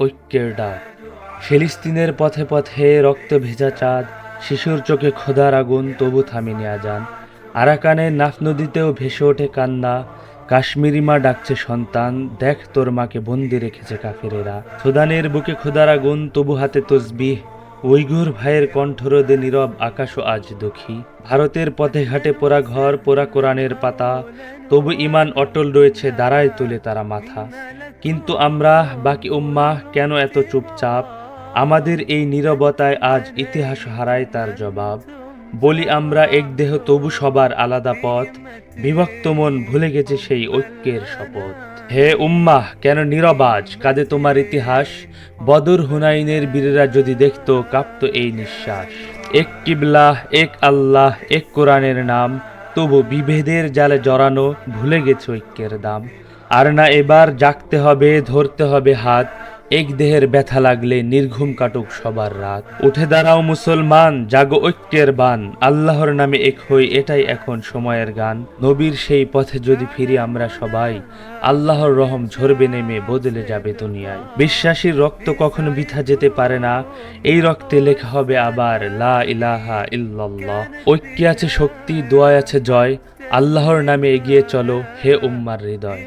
ঐক্যের ডাক। ফিলিস্তিনের পথে পথে রক্ত ভেজা চাঁদ, শিশুর চোখে খোদার আগুন, তবু থামিনি যান আরাকানে নাফ নদীতেও ভেসে ওঠে কান্না, কাশ্মীরি মা ডাকছে সন্তান, দেখ তোর মাকে বন্দি রেখেছে কাফেরেরা। সুদানের বুকে খোদার আগুন, তবু হাতে তসবিহ উইঘুর ভাইয়ের কণ্ঠরোধে নীরব আকাশও আজ দুঃখী। ভারতের পথে ঘাটে পোড়া ঘর, পোড়া কোরআনের পাতা। তবু ইমান অটল রয়েছে দাঁড়ায় তুলে তারা মাথা। কিন্তু আমরা, বাকি উম্মা কেন এত চুপচাপ? আমাদের এই নীরবতায় আজ ইতিহাস হারায় তার জবাব। বলি আমরা এক দেহ তবু সবার আলাদা পথ, বিভক্ত মন ভুলে গেছে সেই ঐক্যের শপথ। হে উম্মাহ, কেন নীরবাজ, কাঁদে তোমার ইতিহাস? বদর হুনাইনের বীরেরা যদি দেখতো, কাঁপত এই নিঃশ্বাস। এক কিবলাহ, এক আল্লাহ, এক কোরআনের নাম, তবু বিভেদের জালে জড়ানো, ভুলে গেছে ঐক্যের দাম। আর না এবার জাগতে হবে, ধরতে হবে হাত এক দেহের ব্যথা লাগলে নির্ঘুম কাটুক সবার রাত। উঠে দাঁড়াও মুসলমান, জাগো ঐক্যের বান। আল্লাহর নামে এক হই, এটাই এখন সময়ের গান। নবীর সেই পথে যদি ফিরি আমরা সবাই, আল্লাহর রহম ঝরবে নেমে বদলে যাবে দুনিয়ায়। বিশ্বাসীর রক্ত কখনো বৃথা যেতে পারে না, এই রক্তে লেখা হবে আবার, লা ইলাহা ইল্লাল্লাহ। ঐক্যে আছে শক্তি, দোয়ায় আছে জয়, আল্লাহর নামে এগিয়ে চলো, হে উম্মার হৃদয়।